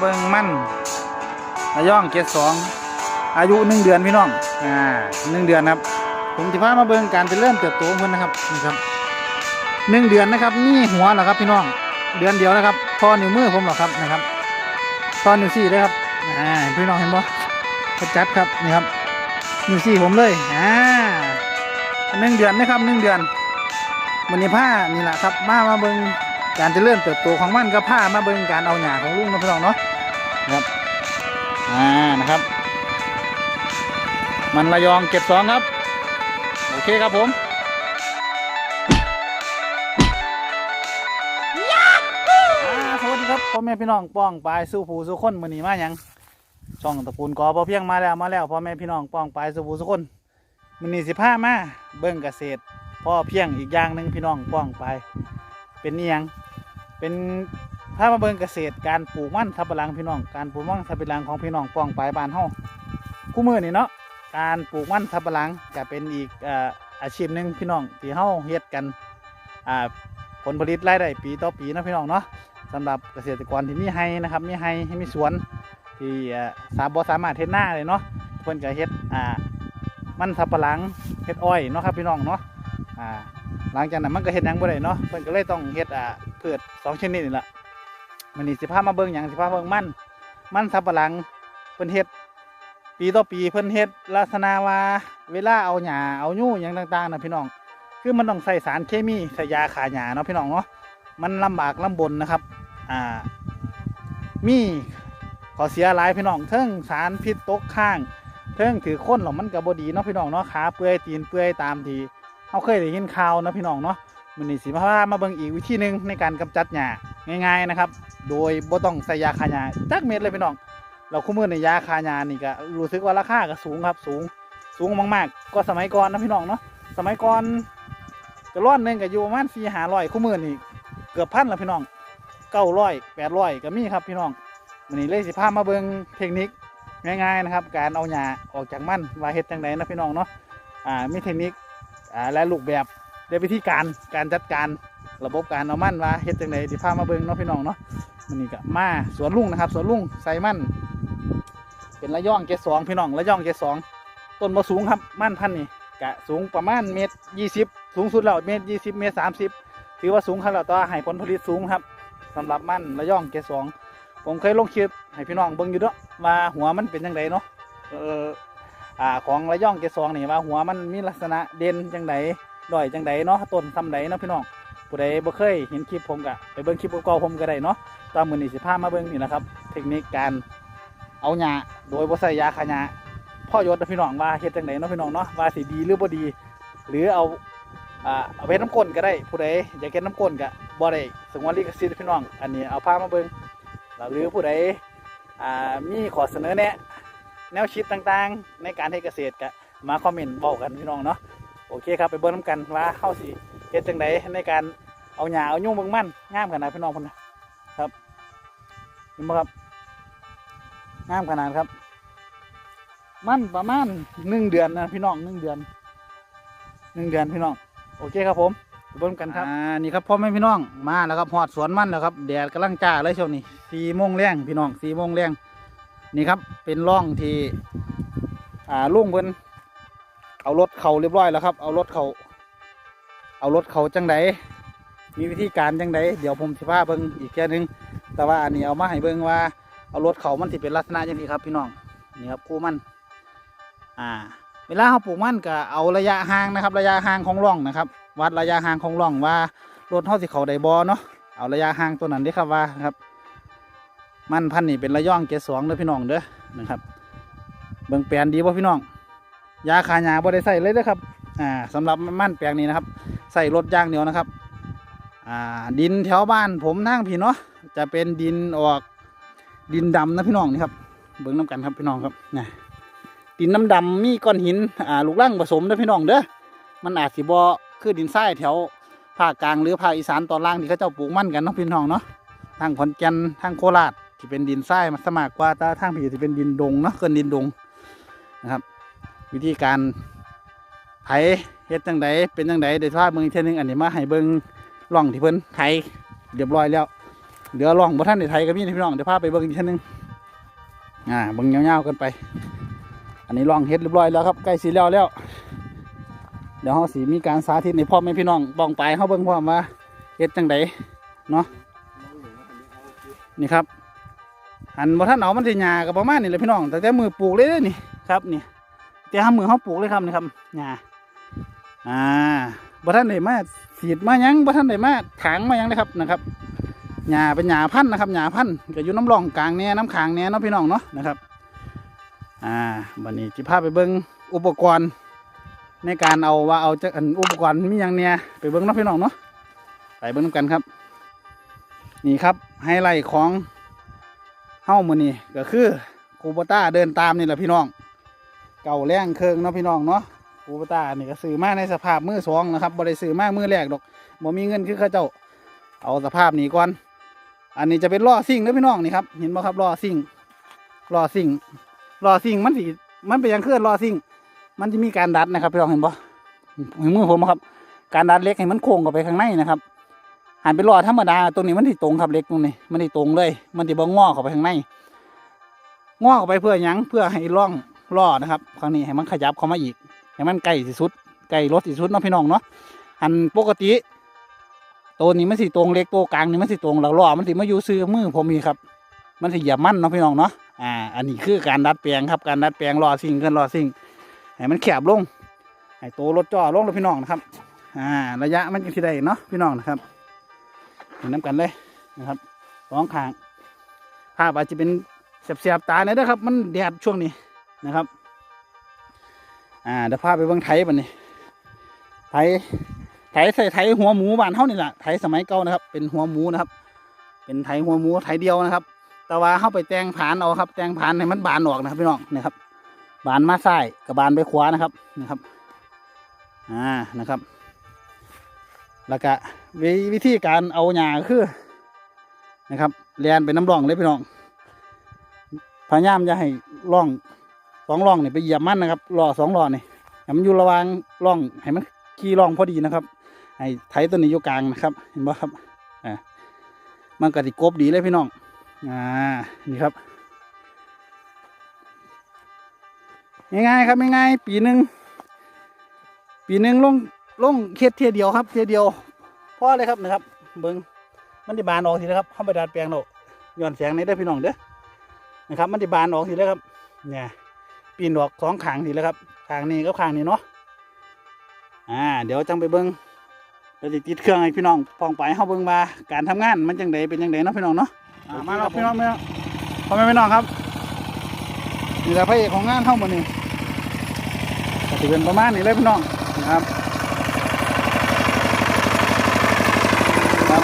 เบิงมั่นระย่องเจ็ดสองอายุหนึ่งเดือนพี่น้องอ่าหนึ่งเดือนครับผมจะพามาเบิงการจะเริญเติบโตเพิ่อนนะครับนี่ครับหนึ่งเดือนนะครับนี่หัวเหรอครับพี่น้องเดือนเดียวนะครับพอนิ้วมือผมเหรอครับนะครับพอนิ้วซี่เลยครับอ่าพี่น้องเห็นบ่จัดครับนี่ครับนิ้วซี่ผมเลยอ่าหนึ่งเดือนนะครับหนึ่งเดือนมันนี้ผ้านี่แหละครับมามาเบิงการจะเริญเติบโตของมันกับผ้ามาเบิงการเอาหญ้าของลุงนะพี่น้องเนาะ นะครับ อ่า นะครับ มันระยองเก็บสองครับ โอเคครับผมอ่าสวัสดีครับพ่อแม่พี่น้องป้องปลายสู้ผู้สู้คนมือนี้มาหยังช่องตระกูลกอพอเพียงมาแล้วมาแล้วพ่อแม่พี่น้องป้องปลายสู้ผู้สู้คนมือนี้สิผ้ามาเบิ่งเกษตรพ่อเพียงอีกอย่างหนึ่งพี่น้องป้องปลายเป็นเอียงเป็น พามาเบิ่งเกษตรการปลูกมันทับปะลังพี่น้อง การปลูกมันทับปะลังของพี่น้องป้องปลายบานเฮาคู่มือนี่เนาะการปลูกมันทับปะลังก็เป็นอีกอาชีพหนึ่งพี่น้องที่เฮาเฮ็ดกันผลผลิตรายได้ปีต่อปีนะพี่น้องเนาะสำหรับเกษตรกรที่มีไฮนะครับมีไฮให้มีสวนที่สามบสามารถเฮ็ดหน้าเลยเนาะเพิ่นก็เฮ็ดมันทับปะลังเฮ็ดอ้อยเนาะครับพี่น้องเนาะหลังจากนั้นมันก็เฮ็ดยังบ่ได้เนาะเพิ่นก็เลยต้องเฮ็ดอ่าพืชสองชนิดนี่แหละ มื้อนี้สิพามาเบิ่งหยังสิพาเบิ่งมัน มันทับปะหลังเพิ่นเฮ็ด ปีต่อปีเพิ่นเฮ็ดลักษณะว่าเวลาเอาหญ้าเอายู่หยังต่างๆนะพี่น้อง คือมันต้องใส่สารเคมีใส่ยาฆ่าหญ้าเนาะพี่น้องเนาะมันลำบากลำบนนะครับ อ่า มีขอเสียหลายพี่น้องเทิงสารพิษตกข้างเทิงถือค้นหรอมันก็บ่ดีเนาะพี่น้องเนาะขาเปื่อยตีนเปื่อยตามทีเฮาเคยได้ยินข่าวนะพี่น้องเนาะมื้อนี้สิพามาเบิ่งอีกวิธีหนึ่งในการกำจัดหญ้าง่าย ๆนะครับ โดยบ่ต้องใส่ยาฆ่าหญ้าจักเม็ดเลยพี่น้อง เราคู่มือในยาคายานี่ก็รู้สึกว่าราคาก็สูงครับสูงสูงมากๆ ก็สมัยก่อนนะพี่น้องเนาะสมัยก่อนก็ร้อนหนึ่งก็อยู่ประมาณสี่หาร้อยคู่มือนี่เกือบพันแล้วพี่น้องเก้าร้อยแปดร้อยก็มีครับพี่น้องวันนี้เลยสิพามาเบิงเทคนิคง่ายๆนะครับ การเอาหญ้าออกจากมันว่าเฮ็ดจังไดนะพี่น้องเนาะอ่ามีเทคนิคอ่าและรูปแบบในวิธีการการจัดการระบบการเอามันว่าเฮ็ดจังไดสิพามาเบิงเนาะพี่น้องเนาะ วันนี้ก็มาสวนลุงนะครับสวนลุงใส่มันเป็นระย่องเกสองพี่น้องระย่องเกสองต้นบ่สูงครับม่านพันนี่กะสูงประมาณเมตรยี่สิบสูงสุดแล้วเมตรยี่สิบเมตรสามสิบถือว่าสูงครับแล้วตัวาให้ผลผลิตสูงครับสำหรับมันระย่องเกสองผมเคยลงคลิปให้พี่น้องเบิ่งอยู่เนาะว่าหัวมันเป็นยังไงเนาะเอออ่าของระย่องเกสองนี่ว่าหัวมันมีลักษณะเด่นจังไดด้อยจังไดเนาะต้นซ้ำใดเนาะพี่น้องผู้ใดบ่เคยเห็นคลิปผมกะไปเบิ่งคลิปเก่าๆผมก็ได้เนาะ ตามมือนีสิพามาเบิ่งนี่นะครับ เทคนิคการเอาหญ้าโดยบ่ใส่ยาฆ่าหญ้าพ่อยศพี่น้องว่าเฮ็ดจังไดเนาะพี่น้องเนาะว่าสิดีหรือบ่ดี หรือเอาอ่าเอาไปน้ำก้นก็ได้ผู้ใดอยากเก็นน้ำก้นก็บ่ได้สงวนลิขสิทธิ์พี่น้อง อันนี้เอาพามาเบิ่งหรือผู้ใดอ่ามีขอเสนอแนะแนวคิดต่างๆ ในการเฮ็ดเกษตรก็มาคอมเมนต์บอกกันพี่น้องเนาะโอเคครับไปเบิ่งน้ำกันว่าเฮาสิเฮ็ดจังไดในการเอาหญ้าเอายุ่งเบิ่งมันงามขนาดพี่น้องพุ่นนะ ห็นบ่ครับงามขนาดครับ มันประมาณหนึ่งเดือนนะพี่น้องหนึ่งเดือนหนึ่งเดือนพี่น้องโอเคครับผมเบิ่งกันครับอ่านี่ครับพ่อแม่พี่น้องมาแล้วครับหอดสวนมันแล้วครับแดดกำลังจ้าเลยช่วงนี้สี่โมงแรงพี่น้องสี่โมงแรงนี่ครับเป็นร่องที่อ่าลุงเพิ่นเอารถเขาเรียบร้อยแล้วครับ เอารถเขาเอารถเขาจังไดมีวิธีการจังไดเดี๋ยวผมสิพาเบิ่งอีกแค่นึง แต่ว่าอันนี้เอามาให้เบิ่งว่าเอารถเขามันสิเป็นลักษณะย่างนี้ครับพี่น้องนี่ครับคู่มัน อ่า เวลาเขาปลูกมันก็เอาระยะห่างนะครับ ระยะห่างของร่องนะครับ วัดระยะห่างของร่องว่ารถเขาสิเขาได้บอเนาะเอาระยะห่างตัวนั้นเด้ครับว่าครับ มันพันนี่เป็นระย่องเกสรเด้อพี่น้องเด้อนะครับเบิ่งแปลนดีป่ะพี่น้องยาคายาบ่ได้ใส่เลยเด้อครับอ่าสำหรับมันแปลงนี้นะครับ ใส่รถย่างเดียวนะครับ ดินแถวบ้านผมทางพี่เนาะจะเป็นดินออกดินดำนะพี่น้องนี่ครับ เบิ้งน้ำกันครับพี่น้องครับนี่ดินน้ำดำมีก้อนหินอ่าลูกรังผสมเด้อพี่น้องเด้อมันอาจสิบ่คือดินทรายแถวภาคกลางหรือภาคอีสานตอนล่างที่เขาเจ้าปลูกมั่นกันเนาะพี่น้องเนาะทางขอนแก่นทางโคราชที่เป็นดินทรายมันสมากกว่าแต่ทางพี่ที่เป็นดินดงเนาะเกินดินดงนะครับ วิธีการไถเฮ็ดจังไดเป็นจังไดเดี๋ยวพาเบิ่งอีกเท่หนึงอันนี้มาให้เบิ่ง ร่องที่เพิ่นไถเรียบร้อยแล้วเดี๋ยวลองบ่ท่านในไทยกับพี่พี่น้องเดี๋ยวพาไปเบิ่งอีกทีนึงอ่าเบิ่งยาๆกันไป อันนี้ลองเฮ็ดเรียบร้อยแล้วครับใกล้สิแล้วแล้ว เดี๋ยวเฮาสิมีการสาธิตในพ่อแม่พี่น้องบ้องไปเฮาเบิ่งพร้อมว่าเฮ็ดจังไดเนาะนี่ครับอันบ่ท่านเอามันสิหญ้าก็ประมาณนี้แหละพี่น้องแต่แต่มือปลูกเลยนี่ครับนี่แต่ห้ามือเฮาปลูกเลยครับนี่ครับหญ้าอ่า บ่ท่านได้มาสีดมายังบ่ท่านได้มาถางมายังเลยครับนะครับหญ้าเป็นหญ้าพันธุ์นะครับหญ้าพันธุ์ก็อยู่น้ำร่องกลางแหน่น้ำค้างแหน่เนาะพี่น้องเนาะนะครับอ่าบัดนี้จิพาไปเบิ่งอุปกรณ์ในการเอาว่าเอาจากอันอุปกรณ์มีอย่างเนี้ยไปเบิ่งเนาะพี่น้องเนาะไปเบิ่งนำกันครับ นี่ครับไฮไลท์ของเฮ้ามือนี่ก็คือคูโบต้าเดินตามนี่แหละพี่น้อง เก่าแรงเคิงเนาะพี่น้องเนาะ คูโบต้านี่ก็ซื้อมาในสภาพมือสองนะครับบริซื้อมามือแรกดอกบ่มีเงินคือเข้าเจ้าเอาสภาพนี้ก่อน อันนี้จะเป็นล้อซิ่งเด้อพี่น้องนี่ครับเห็นบ่ครับล้อซิ่งล้อซิ่งล้อซิ่งมันสิมันเป็นยังเคลื่อนล้อซิ่ง มันจะมีการดัดนะครับพี่น้องเห็นปะเห็นมือผมครับ การดัดเล็กให้มันโค้งเข้าไปข้างในนะครับหันไปล้อธรรมดาตรงนี้มันที่ตรงครับเล็กตรงนี้ มันที่ตรงเลย มันที่บ่งอเข้าไปข้างในงอเข้าไปเพื่อยังเพื่อให้ร่องล้อนะครับ ครั้งนี้ให้มันขยับเข้ามาอีก ให้มันใกล้ที่สุดใกล้รถที่สุดเนาะพี่น้องเนาะหันปกติตัวนี้มันสิตรงเล็กตัวกลางนี่มันสิตรงแล้วล้อมันสิมาอยู่ซื้อมือผมนี่ครับ มันสิหยียบมั่นเนาะพี่น้องเนาะอ่าอันนี้คือการดัดแปลงครับการดัดแปลงล้อซิ่งขึ้นล้อซิ่งให้มันแคบลงให้ตัวรถจ่อลงเลยพี่น้องนะครับอ่าระยะมันจะที่ใดเนาะพี่น้องนะครับเห็นน้ำกันเลยนะครับสองข้างภาพอาจจะเป็นเสียบๆตาหน่อยนะครับ มันแดดช่วงนี้นะครับ อ่าเดี๋ยวพาไปเบิ่งไทยบันนี้ไทยไทยใส่ไทยหัวหมูบ้านเฮานี่แหละไทยสมัยเก่านะครับ เป็นหัวหมูนะครับ เป็นไทยหัวหมูไทยเดียวนะครับ แต่ว่าเข้าไปแตงผานเอาครับ แตงผานให้มันบานออกนะครับพี่น้องนะครับ บานมาซ้ายกับบานไปขวานะครับนะครับอ่านะครับ แล้วก็วิวิธีการเอาหญ้าคือนะครับแลนไปน้ำร่องเลยพี่น้องพยายามจะให้ร่อง สองร่องนี่ไปเหยียบมันนะครับล้อสองล้อนี่ให้มันอยู่ระหว่างร่องให้มันขี่ร่องพอดีนะครับ ให้ไถตัวนี้อยู่กลางนะครับ เห็นบ่ครับอ่ามันก็ติกบดีเลยพี่น้องอ่านี่ครับง่ายๆครับง่ายๆปีหนึ่งปีหนึ่งลงลงเค็ดเทียเดียวครับ เทียเดียวพอเลยครับนะครับเบิ้งมันจะบานออกทีนะครับเข้าไปดัดแปลงเราย้อนแสงในได้พี่น้องเด้อนะครับ มันจะบานออกทีแล้วครับเนี่ย ปีนออกสองขางทีแล้วครับขางนี้กับขางนี้เนาะอ่าเดี๋ยวจังไปเบิ้งเดี๋ยวสิติดเครื่องให้พี่น้องฟองไปเข้าเบิ้งมาการทำงานมันจังไดเป็นจังไดเนาะพี่น้องเนาะอ่ามาครับพี่น้องพี่น้องพ่อแม่พี่น้องครับนี่แหละพระเอกของงานเข้ามานี่ก็จะเป็นประมาณนี้เลยพี่น้องนะครับครับ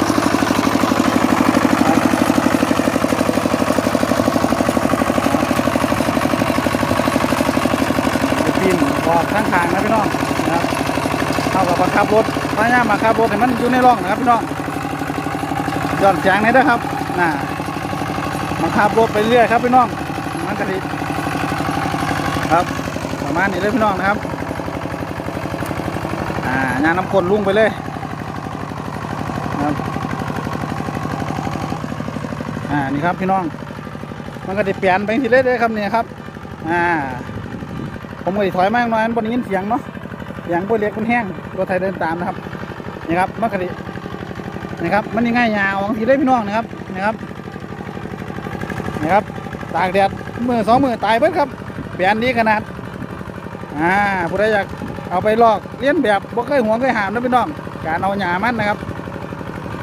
จะ ปีนบอกข้างทางนะพี่น้องนะครับเข้ากับบังคับรถพยายามบังคับรถให้มันอยู่ในร่องนะครับพี่น้องย้อนเสียงนี่อยเด้วยครับน่ะบังคับรถไปเรื่อยครับพี่น้องมันก็ดีครับประมาณนี้เลยพี่น้องนะครับอ่างานน้ำข้นลุ่งไปเลยนะครับอ่านี่ครับพี่น้อง มันก็จะเปลี่ยนไปทีเรื่อยๆครับเนี่ยครับอ่า ผมก็จะถอยมากน้อยมันบนยินเสียงเนาะเสียงบนเล็กบนแห้งรถไทยเดินตามนะครับนี่ครับมันก็จะนะครับ มันยังไงยยาวทีเลยพี่น้องนะครับนะครับนะครับตากแดดมือสองมือตายเบิดครับเปลนดีขนาดอ่าผู้ใดอยากเอาไปลอกเลี้ยนแบบบ่เคยหัวเคยหามนะพี่น้อง การเอาหญ้ามันนะครับ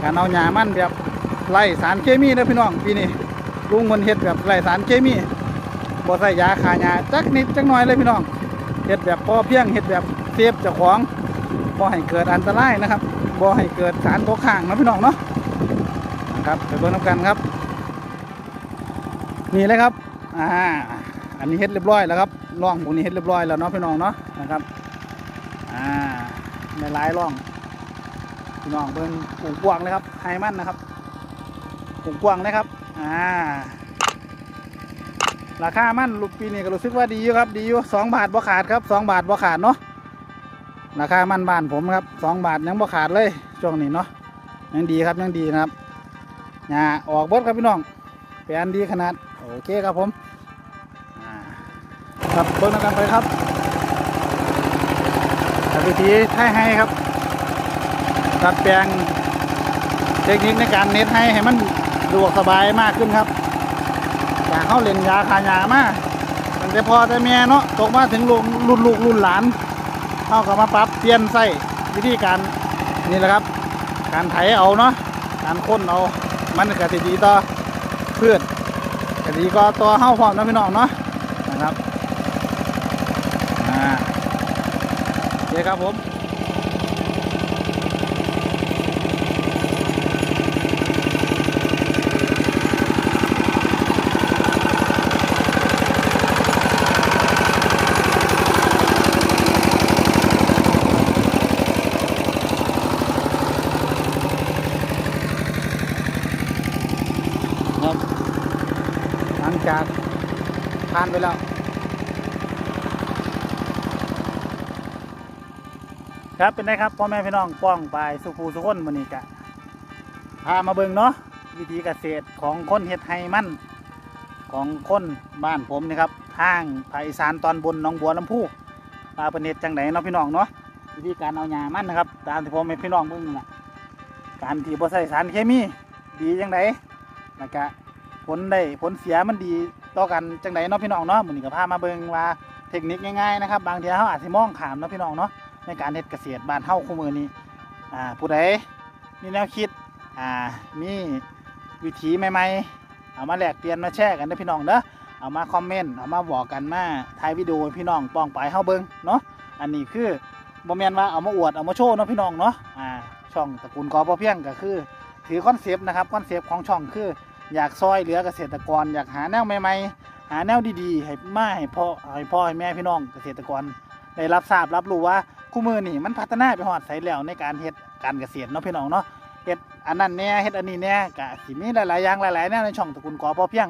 การเอาหญ้ามันแบบไล่สารเคมีนะพี่น้องปีนี้ลุงมันเฮ็ดแบบไล่สารเคมี บ่ใส่ยาฆ่าหญ้าจักนิดจักหน่อยเลยพี่น้องเฮ็ดแบบพอเพียงเฮ็ดแบบเซฟเจ้าของบ่ให้เกิดอันตรายนะครับบ่ให้เกิดสารตกค้างนะพี่น้องเนาะนะครับไปเบิ่งนํกันครับ นี่เลยครับอ่าอันนี้เฮ็ดเรียบร้อยแล้วครับร่องพวกนี้เฮ็ดเรียบร้อยแล้วเนาะพี่น้องเนาะนะครับอ่าในหลายร่องพี่น้องเบิ่งปลูกกวางเลยครับไฮมันนะครับปลูกกวางเลยครับอ่า ราคามันลูกปีนี้ก็รู้สึกว่าดีอยู่ครับ ดีอยู่สองบาทบ่ขาดครับสองบาทบ่ขาดเนาะราคามันบ้านผมครับสองบาทยังบ่ขาดเลยช่วงนี้เนาะยังดีครับยังดีนะครับหญ้าออกเบิดครับพี่น้องแปลนดีขนาดโอเคครับผมอ่าครับเบิ้งนำกันไปครับแต่วิธีไทยให้ครับตัดแปลงเทคนิคในการเน็ตให้ให้มันสะดวกสบายมากขึ้นครับ จากเขาเล่นยาคายามาตั้งแต่พอแต่แม่เนาะตกมาถึงลูกรุ่นลูกรุ่นหลานเขาก็มาปรับเปลี่ยนไส้วิธีการนี่แหละครับ การไถเอาเนาะการค้นเอามันก็สิดีต่อเพื่อนก็ดีก็ตัวเฮาพร้อมนะพี่น้องเนาะนะครับอ่าโอเคครับผม จากผ่านไปแล้วครับเป็นไงครับพ่อแม่พี่น้องป้องไปสุภูสุคนมันนี้กะพามาเบิ่งเนาะวิธีเกษตรของคนเฮ็ดไฮมันของคนบ้านผมนี่ครับทางภาคอีสานตอนบนหนองบัวลำพูปลาเป็นเฮ็ดจังไดเนาะพี่น้องเนาะวิธีการเอาหญ้ามันนะครับ ตามที่พ่อแม่พี่น้องเบิ่งนี่แหละการที่บ่ใส่สารเคมีดีจังไดแล้วก็ ผลได้ผลเสียมันดีต่อกันจังไดเนาะพี่น้องเนาะมื้อนี้ก็พามาเบิ่งว่าเทคนิคง่ายๆนะครับ บางทีเฮาอาจสิมองขามเนาะพี่น้องเนาะในการเฮ็ดเกษตรบ้านเฮาคู่มือนี้อ่าผู้ใดมีแนวคิดอ่ามีวิธีใหม่ๆเอามาแลกเปลี่ยนมาแชร์กันเด้อพี่น้องเด้อเอามาคอมเมนต์เอามาบอกกันมาถ่ายวิดีโอพี่น้องป้องไปเฮาเบิ่งเนาะอันนี้คือบ่แม่นว่าเอามาอวดเอามาโชว์เนาะพี่น้องเนาะอ่าช่องตระกูลกอพอเพียงก็คือถือคอนเซปต์นะครับคอนเซปต์ของช่องคือ อยากซอยเหลือเกษตรกร อยากหาแนวใหม่ๆหาแนวดีๆให้มาให้พ่อให้พ่อให้แม่พี่น้องเกษตรกรได้รับทราบรับรู้ว่าคู่มือนี่มันพัฒนาไปหอดใสแล้วในการเฮ็ดการเกษตรเนาะพี่น้องเนาะเฮ็ดอันนั้นเนี่ยเฮ็ดอันนี้เนี่ยกะสิมีหลายๆอย่างหลายๆแนวในช่องตระกูลกอพอเพียง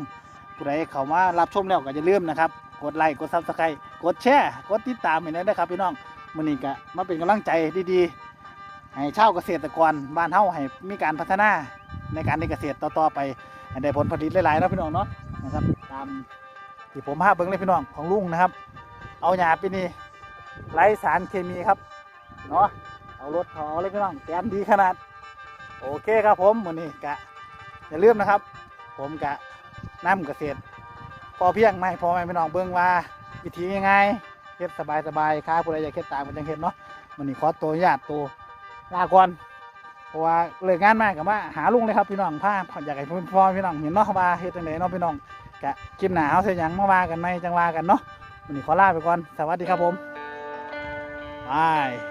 ผู้ใดเข้ามารับชมแล้วก็อย่าลืมนะครับกดไลค์กดซับสไครต์กดแชร์กดติดตามให้ได้นะครับพี่น้องมื้อนี้ก็มาเป็นกำลังใจดีๆให้ชาวเกษตรกรบ้านเฮาให้มีการพัฒนาในการในเกษตรต่อๆไป ให้ได้ผลผลิตหลายๆนะพี่น้องเนาะนะครับ ตามที่ผมพาเบิ่งเลยพี่น้องของลุงนะครับ เอาหญ้าปีนี้ไร้สารเคมีครับเนาะเอารถถอเลยพี่น้องแต้มดีขนาด โอเคครับผมวันนี้กะอย่าลืมนะครับ ผมกะน้ำเกษตรพอเพียงไหมพอไหมพี่น้องเบิ่งว่า วิธีง่ายๆเฮ็ดสบายสบายๆค้าผู้ใดอยากเฮ็ดตามมันจังเฮ็ดเนาะวันนี้ขอตัวญาติตัวลาก่อน เพราะว่าเลิกงานมากับว่าหาลุงเลยครับพี่น้องผ้าอยากให้พ่อพี่น้องเห็นนอกว่าเฮ็ดจังไดเนาะพี่น้องกะคลิปหนาวเสียยังมาว่ากันไหมจังว่ากันเนาะวันนี้ขอลาไปก่อนสวัสดีครับผมบาย